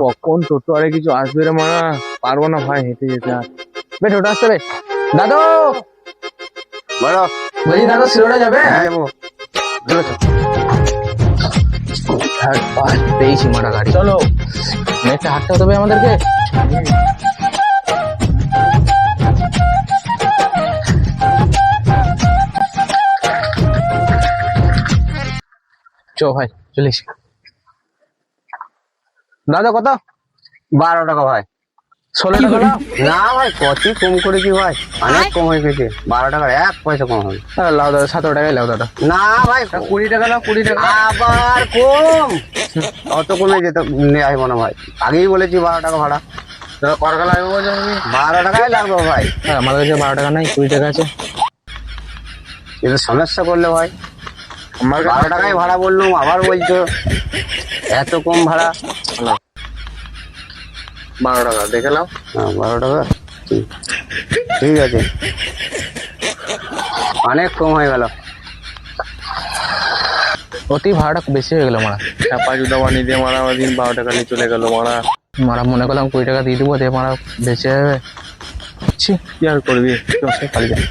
কখন টোটো আরে কিছু আসবে রে মা? পারব না ভাই হেঁটে যেতে আর। বে টোটো আসছে বে। দাদু! বলো। বলছি দাদু সিলোটা যাবে? হ্যাঁ যাব। চলো চলো পেয়েছি মারা গাড়ি। চলো একটা হাঁটতে হবে আমাদেরকে। চো ভাই চলিস দাদা কত? বারো টাকা ভাই। ষোলো টাকা না ভাই কতই কম করেছি ভাই। অনেক কম হয়ে গেছে। বারো টাকার এক পয়সা কম হবে। লাও দাদা সতেরো টাকায় লাও দাদা। না ভাই কুড়ি টাকা দাও কুড়ি টাকা। আবার কম। অত কমে যেতে আসব না ভাই। আগেই বলেছি বারো টাকা ভাড়া। করকা লাগবে বলছো বারো টাকাই লাগবে ভাই। আমার কাছে বারো টাকা নাই কুড়ি টাকা আছে। কিন্তু সমস্যা করলে ভাই। আমার বারো টাকাই ভাড়া বললুম আবার বলছো এত কম ভাড়া। বারো টাকা দেখে নাও। হ্যাঁ, বারো টাকা? ঠিক। আছে। অনেক কম হয়ে গেল। অতি ভাড়াটা বেশি হয়ে গেল মারা। চাপা জুতা বানিয়ে দিয়ে মারা দিন বারো টাকা নিয়ে চলে গেল মারা। মারা মনে করলাম কুড়ি টাকা দিয়ে দেবো দিয়ে মারা বেঁচে যাবে। ছি কি আর করবি? যাই